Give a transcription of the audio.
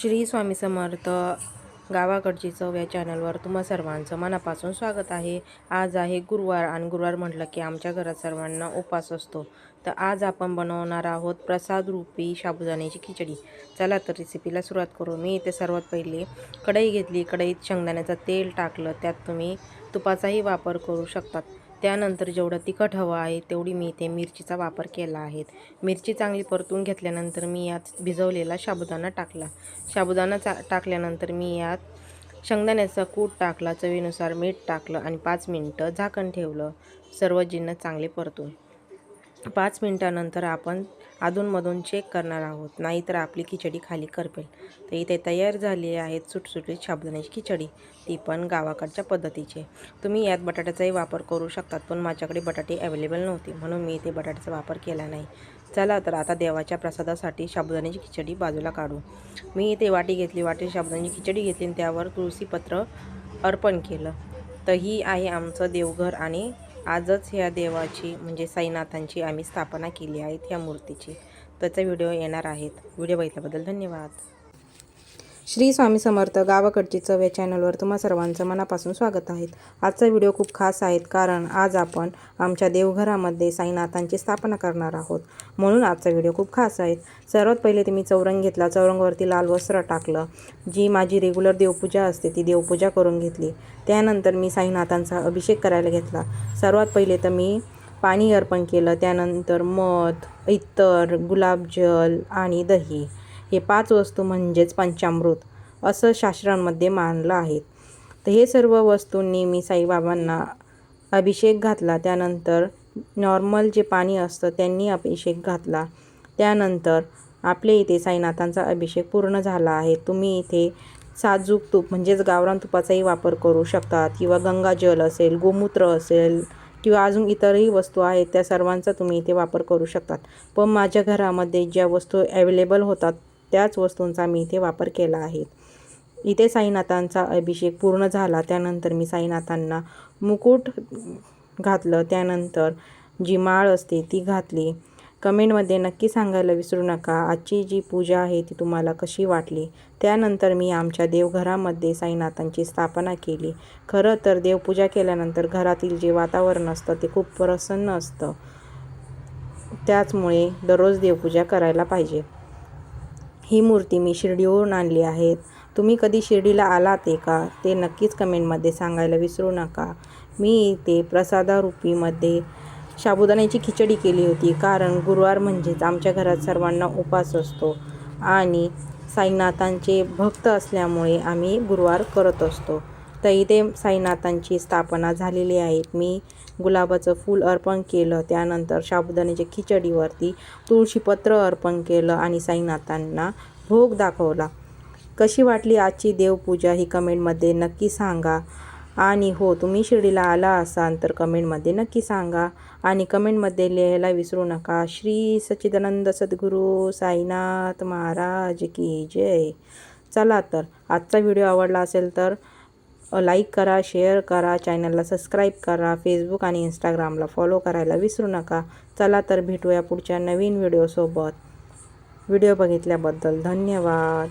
श्री स्वामी समर्थ गावाकडची चव या चॅनलवर तुम्हा सर्वांचं मनापासून स्वागत आहे. आज आहे गुरुवार आणि गुरुवार म्हटलं की आमच्या घरात सर्वांना उपास असतो. तर आज आपण बनवणार आहोत प्रसाद रूपी साबुदाण्याची खिचडी. चला तर रेसिपीला सुरुवात करू. मी इथे सर्वात पहिले कढई घेतली. कढईत शेंगदाण्याचं तेल टाकलं. त्यात तुम्ही तुपाचाही वापर करू शकतात. त्यानंतर जेवढं तिखट हवं आहे तेवढी मी इथे मिरचीचा वापर केला आहे. मिरची चांगली परतून घेतल्यानंतर मी यात भिजवलेला साबुदाणा टाकला. साबुदाणा चा टाकल्यानंतर मी यात शेंगदाण्याचा कूट टाकला चवीनुसार मीठ टाकलं आणि पाच मिनटं झाकण ठेवलं. सर्व जिन्न चांगले परतून. पाच मिनटानंतर आपण अधूनमधून चेक करणार आहोत. नाहीतर आपली खिचडी खाली करपेल. तर इथे तयार झाली आहेत सुटसुटीत साबुदाण्याची खिचडी. ती पण गावाकडच्या पद्धतीची. तुम्ही यात बटाट्याचाही वापर करू शकतात पण माझ्याकडे बटाटे अवेलेबल नव्हते म्हणून मी इथे बटाट्याचा वापर केला नाही. चला तर आता देवाच्या प्रसादासाठी साबुदाण्याची खिचडी बाजूला काढू. मी इथे वाटी घेतली वाटी साबुदाण्याची खिचडी घेतली आणि त्यावर तुळशीपत्र अर्पण केलं. तर ही आहे आमचं देवघर आणि आजच ह्या देवाची म्हणजे साईनाथांची आम्ही स्थापना केली आहे ह्या मूर्तीची. त्याचा व्हिडिओ येणार आहेत. व्हिडिओ बघितल्याबद्दल धन्यवाद. श्री स्वामी समर्थ गावाकडची चव या चॅनलवर तुम्हा सर्वांचं मनापासून स्वागत आहे. आजचा व्हिडिओ खूप खास आहेत कारण आज आपण आमच्या देवघरामध्ये साईनाथांची स्थापना करणार आहोत. म्हणून आजचा व्हिडिओ खूप खास आहे. सर्वात पहिले ते मी चौरंग घेतला. चौरंगवरती लाल वस्त्र टाकलं. जी माझी रेग्युलर देवपूजा असते ती देवपूजा करून घेतली. त्यानंतर मी साईनाथांचा अभिषेक करायला घेतला. सर्वात पहिले तर मी पाणी अर्पण केलं. त्यानंतर मध इत्तर गुलाबजल आणि दही. हे पाच वस्तू म्हणजेच पंचामृत असं शास्त्रांमध्ये मानलं आहे. तर हे सर्व वस्तूंनी मी साईबाबांना अभिषेक घातला. त्यानंतर नॉर्मल जे पाणी असतं त्यांनी अभिषेक घातला. त्यानंतर आपल्या इथे साईनाथांचा अभिषेक पूर्ण झाला आहे. तुम्ही इथे साजूक तूप म्हणजेच गावरान तुपाचाही वापर करू शकतात किंवा गंगाजल असेल गोमूत्र असेल किंवा अजून इतरही वस्तू आहेत त्या सर्वांचा तुम्ही इथे वापर करू शकतात. पण माझ्या घरामध्ये ज्या वस्तू अवेलेबल होतात त्याच वस्तूंचा मी इथे वापर केला आहे. इथे साईनाथांचा अभिषेक पूर्ण झाला. त्यानंतर मी साईनाथांना मुकुट घातलं. त्यानंतर जी माळ असते ती घातली. कमेंटमध्ये नक्की सांगायला विसरू नका. आजची जी पूजा आहे ती तुम्हाला कशी वाटली? त्यानंतर मी आमच्या देवघरामध्ये साईनाथांची स्थापना केली. खरं तर देवपूजा केल्यानंतर घरातील जे वातावरण असतं ते खूप प्रसन्न असतं. त्याचमुळे दररोज देवपूजा करायला पाहिजे. ही मूर्ती मी शिर्डीवरून आणली आहेत तुम्ही कधी शिर्डीला आलात आहे का ते नक्कीच कमेंटमध्ये सांगायला विसरू नका. मी इथे प्रसादारूपीमध्ये साबुदाण्याची खिचडी केली होती कारण गुरुवार म्हणजेच आमच्या घरात सर्वांना उपास असतो आणि साईनाथांचे भक्त असल्यामुळे आम्ही गुरुवार करत असतो. तर इथे साईनाथांची स्थापना झालेली आहे. मी गुलाबाचं फूल अर्पण केलं. त्यानंतर साबुदाण्याच्या खिचडीवरती तुळशीपत्र अर्पण केलं आणि साईनाथांना भोग दाखवला. कशी वाटली आजची देवपूजा ही कमेंटमध्ये नक्की सांगा. आणि हो तुम्ही शिर्डीला आला असाल तर कमेंटमध्ये नक्की सांगा. आणि कमेंटमध्ये लिहायला विसरू नका. श्री सच्चिदानंद सद्गुरू साईनाथ महाराज की जय. चला तर आजचा व्हिडिओ आवडला असेल तर लाईक करा शेअर करा चॅनलला सबस्क्राईब करा फेसबुक आणि इंस्टाग्रामला फॉलो करायला विसरू नका. चला तर भेटूया पुढच्या नवीन व्हिडिओसोबत व्हिडिओ बघितल्याबद्दल धन्यवाद.